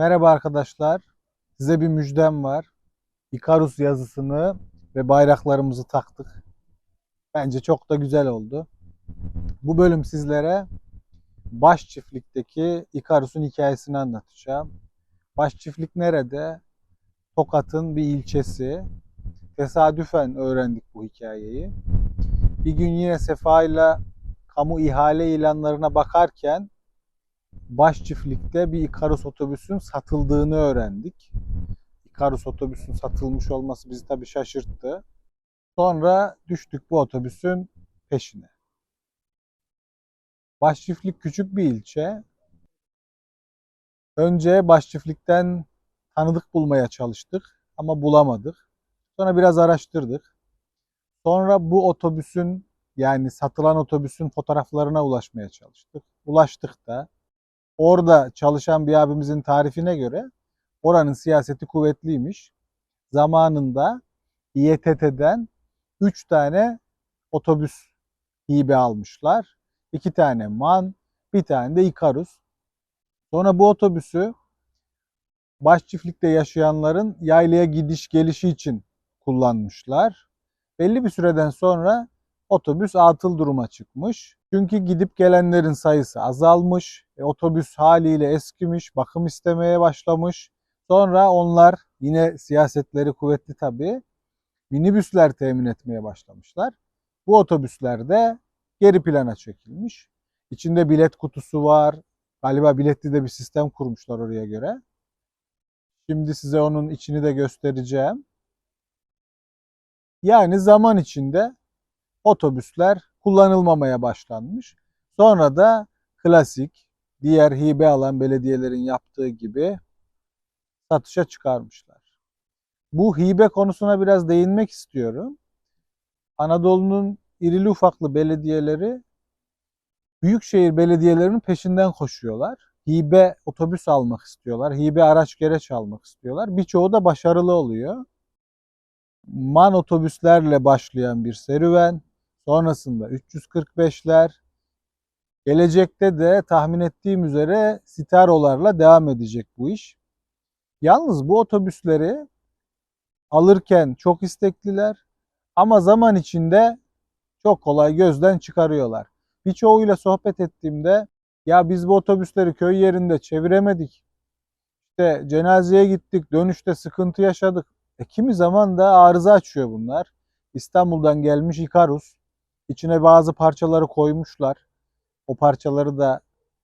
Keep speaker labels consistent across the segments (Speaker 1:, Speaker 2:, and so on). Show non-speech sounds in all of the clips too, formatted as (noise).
Speaker 1: Merhaba arkadaşlar. Size bir müjdem var. Ikarus yazısını ve bayraklarımızı taktık. Bence çok da güzel oldu. Bu bölüm sizlere Baş Çiftlik'teki Ikarus'un hikayesini anlatacağım. Baş Çiftlik nerede? Tokat'ın bir ilçesi. Tesadüfen öğrendik bu hikayeyi. Bir gün yine Sefa ile kamu ihale ilanlarına bakarken Baş çiftlikte bir Ikarus otobüsün satıldığını öğrendik. Ikarus otobüsün satılmış olması bizi tabii şaşırttı. Sonra düştük bu otobüsün peşine. Başçiftlik küçük bir ilçe. Önce Başçiftlik'ten tanıdık bulmaya çalıştık ama bulamadık. Sonra biraz araştırdık. Sonra bu otobüsün yani satılan otobüsün fotoğraflarına ulaşmaya çalıştık. Ulaştık da orada çalışan bir abimizin tarifine göre oranın siyaseti kuvvetliymiş. Zamanında İETT'den 3 tane otobüs hibe almışlar. 2 tane MAN, bir tane de Ikarus. Sonra bu otobüsü Başçiftlik'te yaşayanların yaylaya gidiş gelişi için kullanmışlar. Belli bir süreden sonra otobüs atıl duruma çıkmış. Çünkü gidip gelenlerin sayısı azalmış. E, otobüs haliyle eskimiş, bakım istemeye başlamış. Sonra onlar yine siyasetleri kuvvetli tabii minibüsler temin etmeye başlamışlar. Bu otobüsler de geri plana çekilmiş. İçinde bilet kutusu var. Galiba biletli de bir sistem kurmuşlar oraya göre. Şimdi size onun içini de göstereceğim. Yani zaman içinde otobüsler kullanılmamaya başlanmış. Sonra da klasik diğer hibe alan belediyelerin yaptığı gibi satışa çıkarmışlar. Bu hibe konusuna biraz değinmek istiyorum. Anadolu'nun irili ufaklı belediyeleri büyükşehir belediyelerinin peşinden koşuyorlar. Hibe otobüs almak istiyorlar. Hibe araç gereç almak istiyorlar. Birçoğu da başarılı oluyor. MAN otobüslerle başlayan bir serüven. Sonrasında 345'ler. Gelecekte de tahmin ettiğim üzere Sitarolarla devam edecek bu iş. Yalnız bu otobüsleri alırken çok istekliler ama zaman içinde çok kolay gözden çıkarıyorlar. Birçoğuyla sohbet ettiğimde ya biz bu otobüsleri köy yerinde çeviremedik. İşte cenazeye gittik, dönüşte sıkıntı yaşadık. E kimi zaman da arıza açıyor bunlar. İstanbul'dan gelmiş Ikarus. İçine bazı parçaları koymuşlar. O parçaları da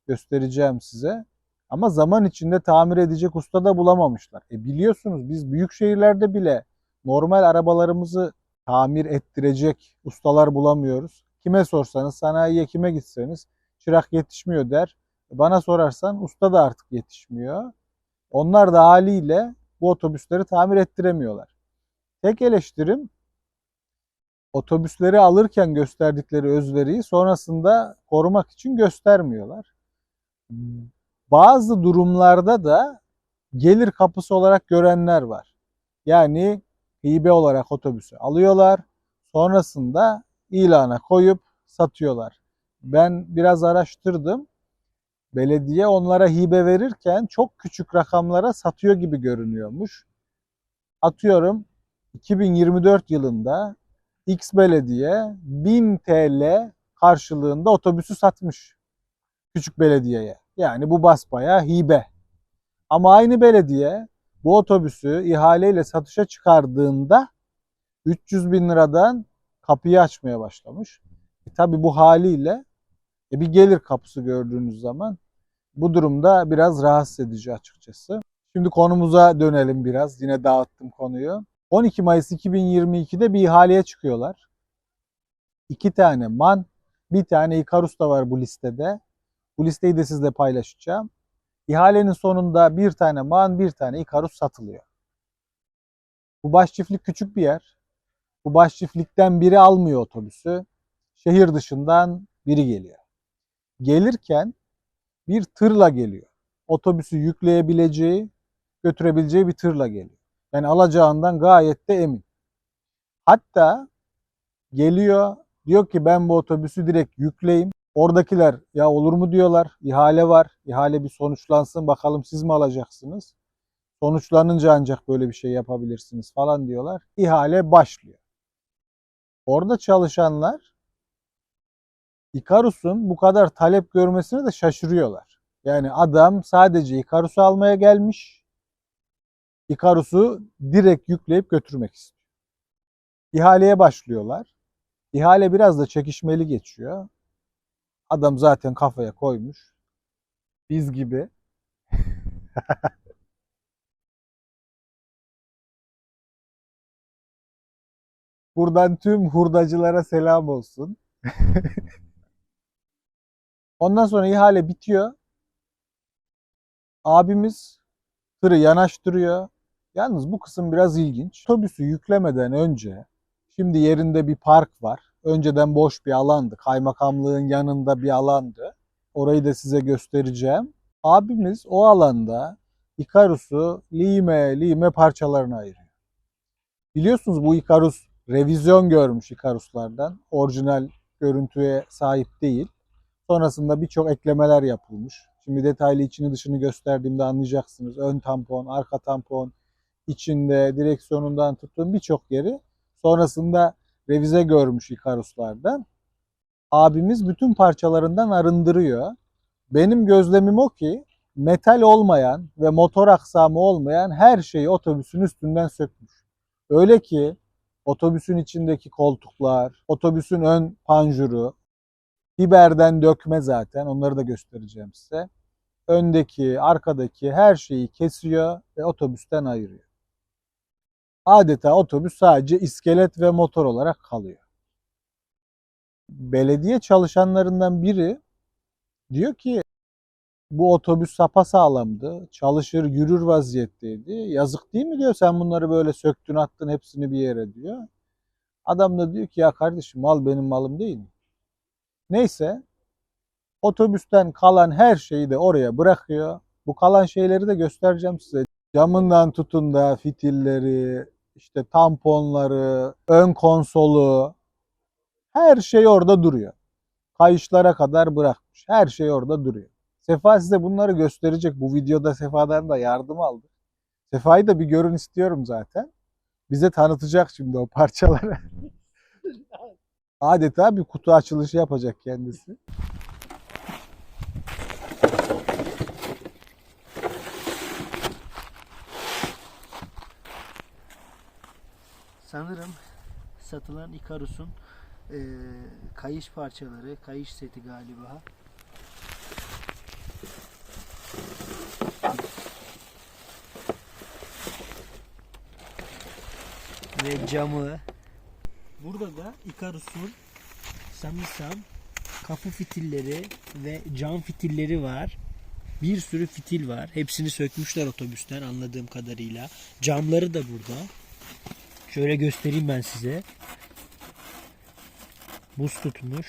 Speaker 1: göstereceğim size. Ama zaman içinde tamir edecek usta da bulamamışlar. E biliyorsunuz biz büyük şehirlerde bile normal arabalarımızı tamir ettirecek ustalar bulamıyoruz. Kime sorsanız, sanayiye kime gitseniz çırak yetişmiyor der. E bana sorarsan usta da artık yetişmiyor. Onlar da haliyle bu otobüsleri tamir ettiremiyorlar. Tek eleştirim otobüsleri alırken gösterdikleri özveriyi sonrasında korumak için göstermiyorlar. Bazı durumlarda da gelir kapısı olarak görenler var. Yani hibe olarak otobüsü alıyorlar. Sonrasında ilana koyup satıyorlar. Ben biraz araştırdım. Belediye onlara hibe verirken çok küçük rakamlara satıyor gibi görünüyormuş. Atıyorum 2024 yılında X belediye 1000 TL karşılığında otobüsü satmış küçük belediyeye. Yani bu basbaya hibe. Ama aynı belediye bu otobüsü ihaleyle satışa çıkardığında 300 bin liradan kapıyı açmaya başlamış. E tabi bu haliyle e bir gelir kapısı gördüğünüz zaman bu durumda biraz rahatsız edici açıkçası. Şimdi konumuza dönelim biraz. Yine dağıttım konuyu. 12 Mayıs 2022'de bir ihaleye çıkıyorlar. İki tane MAN, bir tane Ikarus da var bu listede. Bu listeyi de sizle paylaşacağım. İhalenin sonunda bir tane MAN, bir tane Ikarus satılıyor. Bu baş çiftlik küçük bir yer. Bu baş çiftlikten biri almıyor otobüsü. Şehir dışından biri geliyor. Gelirken bir tırla geliyor. Otobüsü yükleyebileceği, götürebileceği bir tırla geliyor. Yani alacağından gayet de emin. Hatta geliyor diyor ki ben bu otobüsü direkt yükleyeyim. Oradakiler ya olur mu diyorlar. İhale var. İhale bir sonuçlansın bakalım siz mi alacaksınız? Sonuçlanınca ancak böyle bir şey yapabilirsiniz falan diyorlar. İhale başlıyor. Orada çalışanlar Ikarus'un bu kadar talep görmesine de şaşırıyorlar. Yani adam sadece Ikarus'u almaya gelmiş. Ikarus'u direkt yükleyip götürmek istiyor. İhaleye başlıyorlar. İhale biraz da çekişmeli geçiyor. Adam zaten kafaya koymuş. Biz gibi. (laughs) Buradan tüm hurdacılara selam olsun. (laughs) Ondan sonra ihale bitiyor. Abimiz tırı yanaştırıyor. Yalnız bu kısım biraz ilginç. Otobüsü yüklemeden önce şimdi yerinde bir park var. Önceden boş bir alandı. Kaymakamlığın yanında bir alandı. Orayı da size göstereceğim. Abimiz o alanda Ikarus'u lime lime parçalarına ayırıyor. Biliyorsunuz bu Ikarus revizyon görmüş Ikarus'lardan. Orijinal görüntüye sahip değil. Sonrasında birçok eklemeler yapılmış. Şimdi detaylı içini dışını gösterdiğimde anlayacaksınız. Ön tampon, arka tampon, içinde, direksiyonundan tuttuğum birçok yeri sonrasında revize görmüş Ikarus'lardan. Abimiz bütün parçalarından arındırıyor. Benim gözlemim o ki metal olmayan ve motor aksamı olmayan her şeyi otobüsün üstünden sökmüş. Öyle ki otobüsün içindeki koltuklar, otobüsün ön panjuru, biberden dökme zaten onları da göstereceğim size. Öndeki, arkadaki her şeyi kesiyor ve otobüsten ayırıyor. Adeta otobüs sadece iskelet ve motor olarak kalıyor. Belediye çalışanlarından biri diyor ki bu otobüs sapasağlamdı. Çalışır, yürür vaziyetteydi. Yazık değil mi diyor sen bunları böyle söktün attın hepsini bir yere diyor. Adam da diyor ki ya kardeşim mal benim malım değil mi? Neyse otobüsten kalan her şeyi de oraya bırakıyor. Bu kalan şeyleri de göstereceğim size. Camından tutun da fitilleri, işte tamponları, ön konsolu her şey orada duruyor. Kayışlara kadar bırakmış. Her şey orada duruyor. Sefa size bunları gösterecek. Bu videoda Sefa'dan da yardım aldı. Sefa'yı da bir görün istiyorum zaten. Bize tanıtacak şimdi o parçaları. (laughs) Adeta bir kutu açılışı yapacak kendisi.
Speaker 2: Sanırım satılan Ikarus'un eee, kayış parçaları, kayış seti galiba. Ve camı. Burada da Ikarus'un sanırsam kapı fitilleri ve cam fitilleri var. Bir sürü fitil var. Hepsini sökmüşler otobüsten anladığım kadarıyla. Camları da burada. Şöyle göstereyim ben size. Buz tutmuş.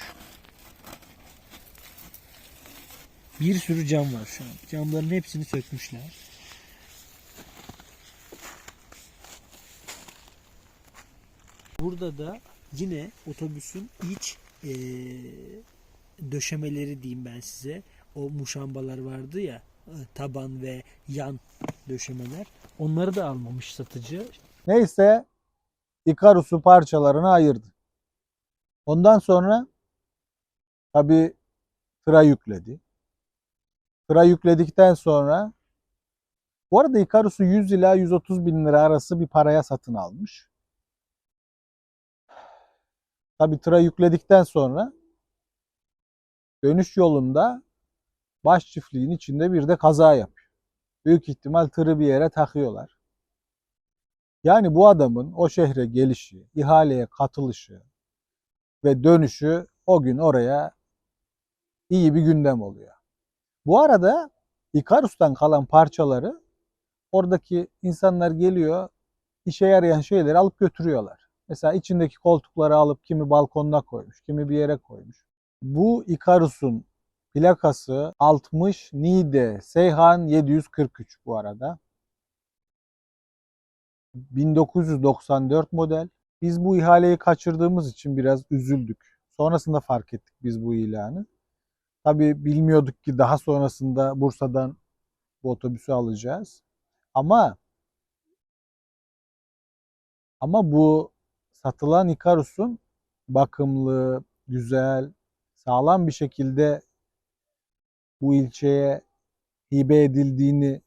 Speaker 2: Bir sürü cam var şu an. Camların hepsini sökmüşler. Burada da yine otobüsün iç eee, döşemeleri diyeyim ben size. O muşambalar vardı ya e, taban ve yan döşemeler. Onları da almamış satıcı.
Speaker 1: Neyse Ikarus'u parçalarına ayırdı. Ondan sonra tabi tıra yükledi. Tıra yükledikten sonra bu arada Ikarus'u 100 ila 130 bin lira arası bir paraya satın almış. Tabi tıra yükledikten sonra dönüş yolunda baş çiftliğin içinde bir de kaza yapıyor. Büyük ihtimal tırı bir yere takıyorlar. Yani bu adamın o şehre gelişi, ihaleye katılışı ve dönüşü o gün oraya iyi bir gündem oluyor. Bu arada Ikarus'tan kalan parçaları oradaki insanlar geliyor, işe yarayan şeyleri alıp götürüyorlar. Mesela içindeki koltukları alıp kimi balkonuna koymuş, kimi bir yere koymuş. Bu Ikarus'un plakası 60 Nide Seyhan 743 bu arada. 1994 model. Biz bu ihaleyi kaçırdığımız için biraz üzüldük. Sonrasında fark ettik biz bu ilanı. Tabii bilmiyorduk ki daha sonrasında Bursa'dan bu otobüsü alacağız. Ama ama bu satılan Ikarus'un bakımlı, güzel, sağlam bir şekilde bu ilçeye hibe edildiğini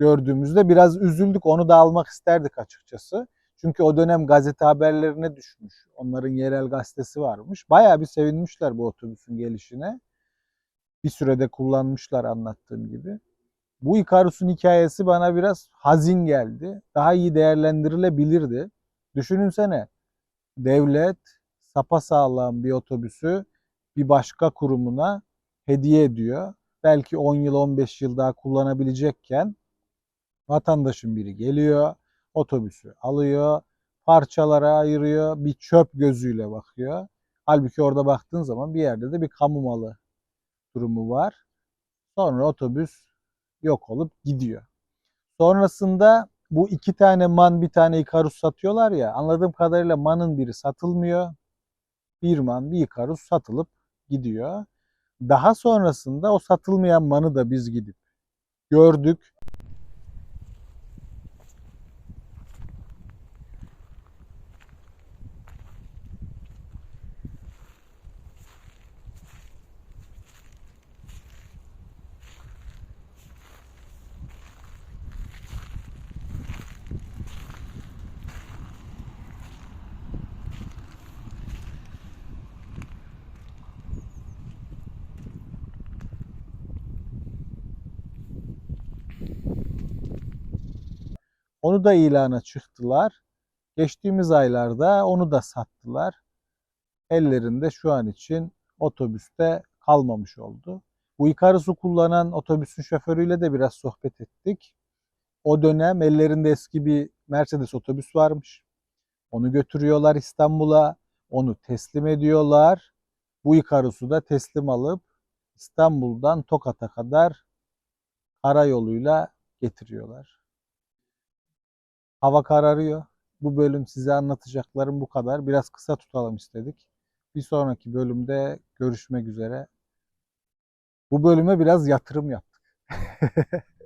Speaker 1: gördüğümüzde biraz üzüldük. Onu da almak isterdik açıkçası. Çünkü o dönem gazete haberlerine düşmüş. Onların yerel gazetesi varmış. Bayağı bir sevinmişler bu otobüsün gelişine. Bir sürede kullanmışlar anlattığım gibi. Bu Ikarus'un hikayesi bana biraz hazin geldi. Daha iyi değerlendirilebilirdi. Düşününsene devlet sapasağlam bir otobüsü bir başka kurumuna hediye ediyor. Belki 10 yıl 15 yıl daha kullanabilecekken vatandaşın biri geliyor, otobüsü alıyor, parçalara ayırıyor, bir çöp gözüyle bakıyor. Halbuki orada baktığın zaman bir yerde de bir kamu malı durumu var. Sonra otobüs yok olup gidiyor. Sonrasında bu iki tane man bir tane Ikarus satıyorlar ya anladığım kadarıyla manın biri satılmıyor. Bir man bir Ikarus satılıp gidiyor. Daha sonrasında o satılmayan manı da biz gidip gördük. Onu da ilana çıktılar. Geçtiğimiz aylarda onu da sattılar. Ellerinde şu an için otobüste kalmamış oldu. Bu Ikarus'u kullanan otobüsün şoförüyle de biraz sohbet ettik. O dönem ellerinde eski bir Mercedes otobüs varmış. Onu götürüyorlar İstanbul'a. Onu teslim ediyorlar. Bu Ikarus'u da teslim alıp İstanbul'dan Tokat'a kadar karayoluyla getiriyorlar. Hava kararıyor. Bu bölüm size anlatacaklarım bu kadar. Biraz kısa tutalım istedik. Bir sonraki bölümde görüşmek üzere. Bu bölüme biraz yatırım yaptık. (laughs)